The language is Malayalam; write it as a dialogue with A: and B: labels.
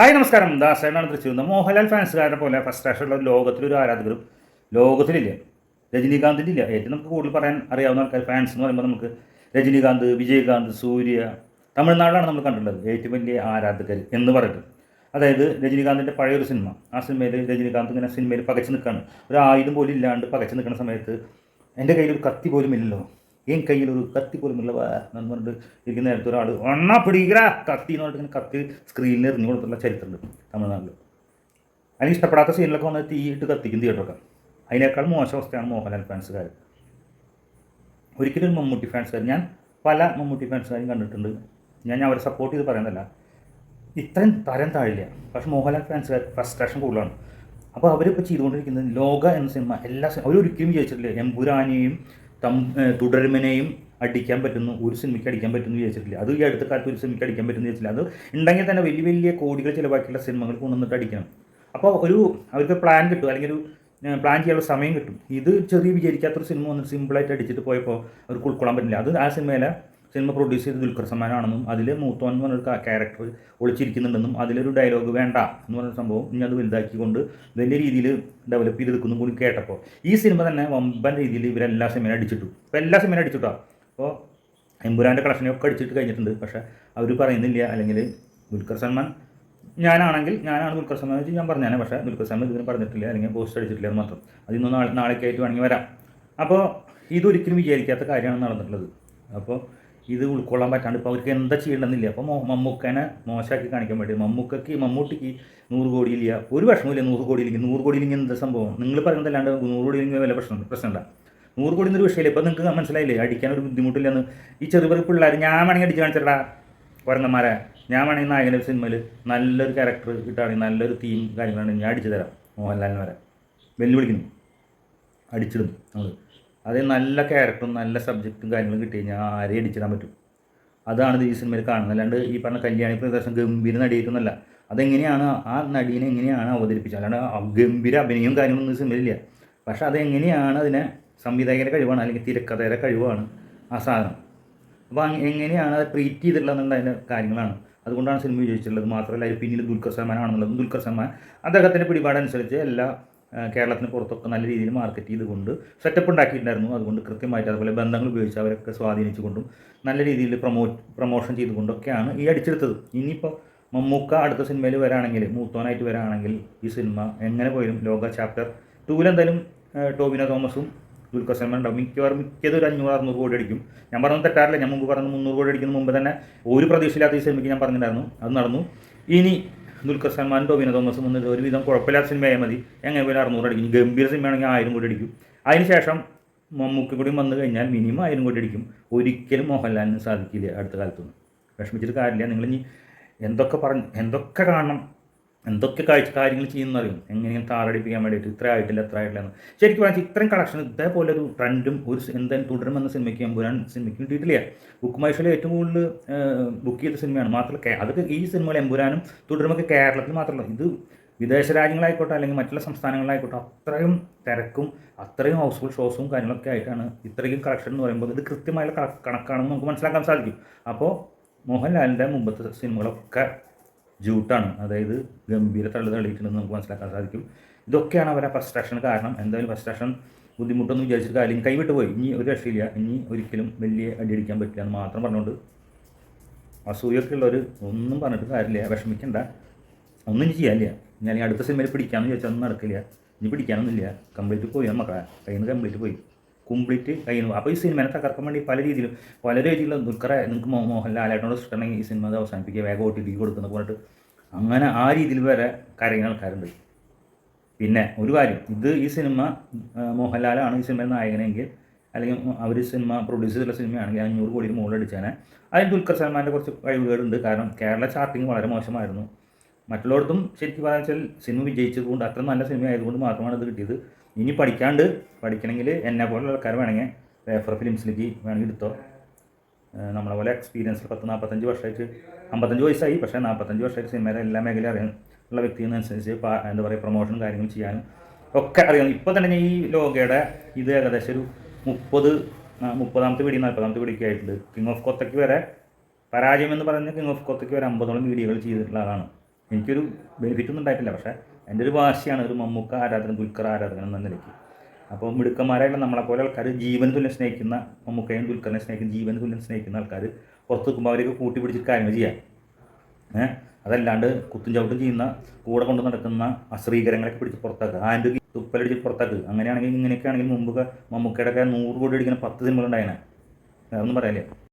A: ഹായ് നമസ്കാരം. ദാസേനാണ് തൃശ്ശൂർ നിന്ന്. മോഹൻലാൽ ഫാൻസുകാരെ പോലെ ഫസ്റ്റ് ആഷുള്ള ലോകത്തിലൊരു ആരാധകരും ലോകത്തിലില്ല. രജനീകാന്തിന്റെ ഇല്ല. ഏറ്റവും നമുക്ക് കൂടുതൽ പറയാൻ അറിയാവുന്ന ആൾക്കാർ ഫാൻസ് എന്ന് പറയുമ്പോൾ നമുക്ക് രജനീകാന്ത് വിജയകാന്ത് സൂര്യ തമിഴ്നാടാണ് നമ്മൾ കണ്ടിട്ടുള്ളത്. ഏറ്റവും വലിയ ആരാധകർ എന്ന് പറയുന്നത്. അതായത് രജനീകാന്തിന്റെ പഴയൊരു സിനിമ. ആ സിനിമയിൽ രജനീകാന്ത് ഇങ്ങനെ സിനിമയിൽ പകച്ചു നിൽക്കുകയാണ് ഒരു ആയുധം പോലും ഇല്ലാണ്ട് പകച്ചു നിൽക്കുന്ന സമയത്ത് എന്റെ കയ്യിൽ ഒരു കത്തി പോലും ഇല്ലല്ലോ. എൻ കയ്യിൽ ഒരു കത്തി പോലും ഇല്ല. എന്ന് പറഞ്ഞിട്ട് ഇരിക്കുന്ന നേരത്തെ ഒരാൾ ഒന്നാ പിടിക്കടാ കത്തി എന്ന് പറഞ്ഞിട്ട് ഇങ്ങനെ കത്തി സ്ക്രീനിൽ എറിഞ്ഞു കൊടുത്തുള്ള ചരിത്രമുണ്ട് തമിഴ്നാട്ടിൽ അതിന് ഇഷ്ടപ്പെടാത്ത സീനിലൊക്കെ വന്ന് തീയിട്ട് കത്തിക്കും തിയേറ്ററൊക്കെ അതിനേക്കാൾ മോശം അവസ്ഥയാണ് മോഹൻലാൽ ഫാൻസുകാർ ഒരിക്കലും ഒരു മമ്മൂട്ടി ഫാൻസുകാർ ഞാൻ പല മമ്മൂട്ടി ഫാൻസുകാരും കണ്ടിട്ടുണ്ട്. ഞാൻ അവരെ സപ്പോർട്ട് ചെയ്ത് പറയുന്നതല്ല. ഇത്രയും തരം താഴില്ല. പക്ഷെ മോഹൻലാൽ ഫാൻസുകാർ ഫ്രസ്ട്രേഷൻ കൂടുതലാണ്. അപ്പോൾ അവരിപ്പോൾ ചെയ്തുകൊണ്ടിരിക്കുന്നത് ലോക എന്ന സിനിമ എല്ലാ സിനിമ അവരൊരിക്കലും വിചാരിച്ചിട്ടില്ല എമ്പുരാനെയും തം തുടരുമനെയും അടിക്കാൻ പറ്റുന്നു ഒരു സിനിമയ്ക്ക് അടിക്കാൻ പറ്റുന്നു വിചാരിച്ചിട്ടില്ല. അത് ഈ അടുത്ത കാലത്ത് ഒരു സിനിമയ്ക്ക് അടിക്കാൻ പറ്റുന്നു വിചാരിച്ചില്ല അത് ഉണ്ടെങ്കിൽ തന്നെ വലിയ വലിയ കോടികൾ ചിലവാക്കിയുള്ള സിനിമകൾ കൊണ്ടുവന്നിട്ട് അടിക്കണം. അപ്പോൾ ഒരു അവർക്ക് പ്ലാൻ കിട്ടും അല്ലെങ്കിൽ ഒരു പ്ലാൻ ചെയ്യാനുള്ള സമയം കിട്ടും. ഇത് ചെറിയ വിചാരിക്കാത്തൊരു സിനിമ വന്നിട്ട് സിമ്പിളായിട്ട് അടിച്ചിട്ട് പോയപ്പോൾ അവർക്ക് ഉൾക്കൊള്ളാൻ പറ്റില്ല. അത് ആ സിനിമയിലെ സിനിമ പ്രൊഡ്യൂസ് ചെയ്ത് ദുൽഖർ സമാനാണെന്നും അതിൽ മൂത്തോൻ എന്ന് പറഞ്ഞൊരു ക്യാരക്ടർ ഒളിച്ചിരിക്കുന്നുണ്ടെന്നും അതിലൊരു ഡയലോഗ് വേണ്ട എന്ന് പറഞ്ഞ സംഭവം ഇനി അത് വലുതാക്കിക്കൊണ്ട് വലിയ രീതിയിൽ ഡെവലപ്പ് ചെയ്തെടുക്കുന്നു കൂടി കേട്ടപ്പോൾ. ഈ സിനിമ തന്നെ വമ്പൻ രീതിയിൽ ഇവരെല്ലാ സിനിമയും അടിച്ചിട്ടു. ഇപ്പോൾ എല്ലാ സിനിമയും അടിച്ചിട്ടാണ് അപ്പോൾ എമ്പുരാന്റെ കളക്ഷനൊക്കെ അടിച്ചിട്ട് കഴിഞ്ഞിട്ടുണ്ട്. പക്ഷേ അവർ പറയുന്നില്ല. അല്ലെങ്കിൽ ദുൽഖർ സൽമാൻ ഞാനാണെങ്കിൽ ഞാനാണ് ദുൽഖർ സൽമാൻ വെച്ച് ഞാൻ പറഞ്ഞാണ് പക്ഷേ ദുൽഖർ സൽമാൻ ഇതിന് പറഞ്ഞിട്ടില്ല. അല്ലെങ്കിൽ പോസ്റ്റ് അടിച്ചിട്ടില്ല എന്ന് മാത്രം. അതിന്ന് നാളെ നാളേക്കായിട്ട് വേണമെങ്കിൽ വരാം. അപ്പോൾ ഇതൊരിക്കലും വിചാരിക്കാത്ത കാര്യമാണ് നടന്നിട്ടുള്ളത്. അപ്പോൾ ഇത് ഉൾക്കൊള്ളാൻ പറ്റാണ്ട് ഇപ്പോൾ അവർക്ക് എന്താ ചെയ്യണമെന്നില്ല അപ്പോൾ മമ്മൂക്കനെ മോശമാക്കി കാണിക്കാൻ വേണ്ടി മമ്മൂക്കയ്ക്ക് മമ്മൂട്ടിക്ക് നൂറ് കോടിയില്ല. ഒരു വിഷമമില്ല നൂറ് കോടിയില്ലെങ്കിൽ. നൂറ് കോടിയില്ലെങ്കിൽ എന്താ സംഭവം? നിങ്ങൾ പറയുന്നതല്ലാണ്ട് നൂറ് കോടിയില്ലെങ്കിൽ വില പ്രശ്നം പ്രശ്നമുണ്ട? നൂറ് കോടി എന്നൊരു വിഷയമില്ല. ഇപ്പോൾ നിങ്ങൾക്ക് മനസ്സിലായില്ലേ? അടിക്കാൻ ഒരു ബുദ്ധിമുട്ടില്ലെന്ന്. ഈ ചെറുപറി പിള്ളേർ ഞാൻ വേണമെങ്കിൽ അടിച്ച് കാണിച്ചിട്ടാ കുരങ്ങന്മാരെ ഞാൻ വേണമെങ്കിൽ നായകന്റെ സിനിമയിൽ നല്ലൊരു ക്യാരക്ടർ കിട്ടുകയാണെങ്കിൽ നല്ലൊരു തീം കാര്യങ്ങളാണെങ്കിൽ ഞാൻ അടിച്ചു തരാം. മോഹൻലാലിന് വരെ. വെല്ലുവിളിക്കുന്നു. അടിച്ചിടുന്നു. നമ്മൾ അതേ നല്ല ക്യാരക്ടറും നല്ല സബ്ജക്റ്റും കാര്യങ്ങളും കിട്ടി കഴിഞ്ഞാൽ ആരെയും അടിച്ചിടാൻ പറ്റും. അതാണ് ഈ സിനിമയിൽ കാണുന്നത്. അല്ലാണ്ട് ഈ പറഞ്ഞ കല്യാണി പ്രദർശനം ഗംഭീര നടിയായിട്ടൊന്നല്ല അതെങ്ങനെയാണ് ആ നടീനെ എങ്ങനെയാണ് അവതരിപ്പിച്ചത്? അല്ലാണ്ട് ഗംഭീര അഭിനയവും കാര്യങ്ങളൊന്നും സിനിമയിലില്ല പക്ഷെ അതെങ്ങനെയാണ് അതിനെ സംവിധായകരുടെ കഴിവാണ് അല്ലെങ്കിൽ തിരക്കഥയുടെ കഴിവാണ് ആ സാധനം. അപ്പോൾ എങ്ങനെയാണ് അത് ട്രീറ്റ് ചെയ്തിട്ടുള്ളത് അതിന്റെ കാര്യങ്ങളാണ്. അതുകൊണ്ടാണ് സിനിമ വിജയിച്ചിട്ടുള്ളത് മാത്രമല്ല പിന്നിൽ ദുൽഖർ സൽമാനാണെന്നുള്ളതും ദുൽഖർ സൽമാൻ അദ്ദേഹത്തിന്റെ പിടിപാടനുസരിച്ച് എല്ലാ കേരളത്തിന് പുറത്തൊക്കെ നല്ല രീതിയിൽ മാർക്കറ്റ് ചെയ്തുകൊണ്ട് സെറ്റപ്പ് ഉണ്ടാക്കിയിട്ടുണ്ടായിരുന്നു. അതുകൊണ്ട് കൃത്യമായിട്ട് അതുപോലെ ബന്ധങ്ങൾ ഉപയോഗിച്ച് അവരൊക്കെ സ്വാധീനിച്ചുകൊണ്ടും നല്ല രീതിയിൽ പ്രൊമോ പ്രൊമോഷൻ ചെയ്തുകൊണ്ടൊക്കെയാണ് ഈ അടിച്ചെടുത്തത്. ഇനിയിപ്പോൾ മമ്മൂക്ക അടുത്ത സിനിമയിൽ വരാണെങ്കിൽ മൂത്തോനായിട്ട് വരാണെങ്കിൽ ഈ സിനിമ എങ്ങനെ പോയാലും ലോക ചാപ്റ്റർ ടൂവിലെന്തായാലും ടോവിനോ തോമസും ദുൽഖർ സൽമാൻ ഉണ്ടാവും. മിക്കവാറും മിക്കത് ഒരു അഞ്ഞൂറ് അറുന്നൂറ് കോടി അടിക്കും. ഞാൻ പറഞ്ഞത് തെറ്റാറില്ല. ഞാൻ മുമ്പ് പറഞ്ഞ മുന്നൂറ് കോടി അടിക്കുന്ന മുമ്പ് തന്നെ ഒരു പ്രതീക്ഷയില്ലാത്ത ഈ സിനിമയ്ക്ക് ഞാൻ പറഞ്ഞിട്ടുണ്ടായിരുന്നു. അത് നടന്നു. ഇനി ദുൽഖർ സൽമാൻ ടോബിനെ തോമസും വന്നത് ഒരുവിധം കുഴപ്പമില്ലാത്ത സിനിമയായാൽ മതി. എങ്ങനെ പോലും അറുന്നൂറ് അടിക്കും. ഇനി ഗംഭീര സിനിമയാണെങ്കിൽ ആയിരം കോടി അടിക്കും. അതിനുശേഷം മമ്മൂക്കി കൂടി വന്നു കഴിഞ്ഞാൽ മിനിമം ആയിരം കോടി അടിക്കും. ഒരിക്കലും മോഹൻലാലിന് സാധിക്കില്ല അടുത്ത കാലത്തൊന്നും. വിഷമിച്ചിട്ട് കാര്യമില്ല. നിങ്ങളിനി എന്തൊക്കെ പറഞ്ഞ് എന്തൊക്കെ കാണണം? എന്തൊക്കെ കാഴ്ച കാര്യങ്ങൾ ചെയ്യുന്നറിയും? എങ്ങനെയും താറടിപ്പിക്കാൻ വേണ്ടിയിട്ട് ഇത്ര ആയിട്ടില്ല എത്ര ആയിട്ടില്ല എന്ന്. ശരിക്കും പറഞ്ഞാൽ ഇത്രയും കളക്ഷൻ ഇതേപോലെ ഒരു ട്രെൻഡും ഒരു എന്തായാലും തുടരുമെന്ന സിനിമയ്ക്ക് എമ്പുരാൻ സിനിമയ്ക്ക് കിട്ടിയിട്ടില്ല ബുക്ക് മൈഷയിൽ ഏറ്റവും കൂടുതൽ ബുക്ക് ചെയ്ത സിനിമയാണ് മാത്രമല്ല അതൊക്കെ ഈ സിനിമകൾ എമ്പുരാനും തുടരുമൊക്കെ കേരളത്തിൽ മാത്രമല്ല. ഇത് വിദേശ രാജ്യങ്ങളായിക്കോട്ടെ അല്ലെങ്കിൽ മറ്റുള്ള സംസ്ഥാനങ്ങളായിക്കോട്ടെ അത്രയും തിരക്കും അത്രയും ഹൗസ്ഫുൾ ഷോസും കാര്യങ്ങളൊക്കെ ആയിട്ടാണ് ഇത്രയും കളക്ഷൻ എന്ന് പറയുമ്പോൾ ഇത് കൃത്യമായുള്ള കണ- കണക്കാണെന്ന് നമുക്ക് മനസ്സിലാക്കാൻ സാധിക്കും. അപ്പോൾ മോഹൻലാലിന്റെ മുമ്പത്തെ സിനിമകളൊക്കെ ജൂട്ടാണ്. അതായത് ഗംഭീര തള്ളു തള്ളിയിട്ടുണ്ടെന്ന് നമുക്ക് മനസ്സിലാക്കാൻ സാധിക്കും. ഇതൊക്കെയാണ് അവരെ ഫ്രസ്ട്രേഷൻ കാരണം. എന്തായാലും ഫ്രസ്ട്രേഷൻ ബുദ്ധിമുട്ടൊന്നും വിചാരിച്ചിട്ട് കാര്യം കൈവിട്ട് പോയി. ഇനി ഒരു രക്ഷയില്ല. ഇനി ഒരിക്കലും വലിയ അടിയടിക്കാൻ പറ്റില്ല എന്ന് മാത്രം പറഞ്ഞുകൊണ്ട് അസൂയൊക്കെ ഉള്ളവർ ഒന്നും പറഞ്ഞിട്ട് കാര്യമില്ല. വിഷമിക്കണ്ട. ഒന്നും ഇനി ചെയ്യാനില്ല. ഞാൻ അടുത്ത സിനിമയിൽ പിടിക്കാമെന്ന് ചോദിച്ചാൽ ഒന്നും നടക്കില്ല. ഇനി പിടിക്കാനൊന്നുമില്ല. കംപ്ലീറ്റ് പോയി മക്കളെ. കയ്യിൽ നിന്ന് കംപ്ലീറ്റ് പോയി. കംപ്ലീറ്റ് കഴിയുന്നു. അപ്പോൾ ഈ സിനിമനെ തകർക്കാൻ വേണ്ടി പല രീതിയിലും പല രീതിയിലുള്ള ദുൽഖറെ നിങ്ങൾക്ക് മോഹൻലാലായിട്ടോട് ഇഷ്ടമാണെങ്കിൽ ഈ സിനിമ അവസാനിപ്പിക്കുക. വേഗം ഒ ടി ടി കൊടുക്കുന്ന പറഞ്ഞിട്ട്. അങ്ങനെ ആ രീതിയിൽ വരെ കരയുന്ന ആൾക്കാരുണ്ട്. പിന്നെ ഒരു കാര്യം ഇത് ഈ സിനിമ മോഹൻലാലാണ് ഈ സിനിമയിൽ നായകനെങ്കിൽ അല്ലെങ്കിൽ അവർ സിനിമ പ്രൊഡ്യൂസ് ചെയ്തിട്ടുള്ള സിനിമയാണെങ്കിൽ അഞ്ഞൂറ് കോടിയിൽ മുകളിൽ അതിന് ദുൽഖർ സൽമാന്റെ കുറച്ച് കഴിവുകളുണ്ട് കാരണം കേരള ചാർട്ടിങ് വളരെ മോശമായിരുന്നു. മറ്റുള്ളവർക്കും ശരിക്കും പറഞ്ഞാൽ സിനിമ വിജയിച്ചതുകൊണ്ട് അത്ര നല്ല സിനിമ ആയതുകൊണ്ട് മാത്രമാണ് ഇത് കിട്ടിയത്. ഇനി പഠിക്കാണ്ട് പഠിക്കണമെങ്കിൽ എന്നെ പോലുള്ള ആൾക്കാർ വേണമെങ്കിൽ പേപ്പർ ഫിലിംസിലേക്ക് വേണമെങ്കിൽ എടുത്തോ. നമ്മളെ പോലെ എക്സ്പീരിയൻസ് പത്ത് നാൽപ്പത്തഞ്ച് വർഷമായിട്ട് അമ്പത്തഞ്ച് വയസ്സായി പക്ഷേ നാൽപ്പത്തഞ്ച് വർഷമായിട്ട് സിനിമയിലെ എല്ലാ മേഖലയും അറിയാൻ ഉള്ള വ്യക്തി എന്നനുസരിച്ച് എന്താ പറയുക പ്രൊമോഷനും കാര്യങ്ങളും ചെയ്യാനും ഒക്കെ അറിയാം ഇപ്പോൾ തന്നെ ഞാൻ ഈ ലോകയുടെ ഇത് ഏകദേശം ഒരു മുപ്പത് മുപ്പതാമത്തെ വീഡിയോ നാൽപ്പതാമത്തെ വീഡിയോ ആയിട്ടുണ്ട്. കിങ് ഓഫ് കൊത്തയ്ക്ക് വരെ പരാജയം എന്ന് പറഞ്ഞ കിങ് ഓഫ് കൊത്തയ്ക്ക് വരെ അമ്പതോളം വീഡിയോകൾ ചെയ്തിട്ടുള്ള ആളാണ്. എനിക്കൊരു ബെനിഫിറ്റ് ഒന്നും ഉണ്ടായിട്ടില്ല പക്ഷേ എന്റെ ഒരു വാശിയാണ് ഒരു മമ്മൂക്ക ആരാധന ദുൽഖർ ആരാധകൻ എന്ന നിലയ്ക്ക്. അപ്പോൾ മിടുക്കന്മാരായിട്ടുള്ള നമ്മളെപ്പോലെ ആൾക്കാർ ജീവൻ തുല്യം സ്നേഹിക്കുന്ന മമ്മൂക്കയും ദുൽഖറിനെ സ്നേഹിക്കുന്ന ജീവൻ തുല്യം സ്നേഹിക്കുന്ന ആൾക്കാർ പുറത്ത് നിൽക്കുമ്പോൾ അവരെയൊക്കെ കൂട്ടി പിടിച്ച് കാര്യങ്ങൾ ചെയ്യാം. ഏഹ് അതല്ലാണ്ട് കുത്തും ചവിട്ടും ചെയ്യുന്ന കൂടെ കൊണ്ട് നടക്കുന്ന അശ്രീകരങ്ങളൊക്കെ പിടിച്ച് പുറത്താക്കുക. ആൻഡ് തുപ്പലടിച്ച് പുറത്താക്കുക. അങ്ങനെയാണെങ്കിൽ ഇങ്ങനെയൊക്കെ ആണെങ്കിൽ മുമ്പ് മമ്മൂക്കയുടെ ഒക്കെ നൂറ് കോടി അടിക്കുന്ന പത്ത് സിനിമകളുണ്ടായേനെ. വേറൊന്നും പറയാനില്ല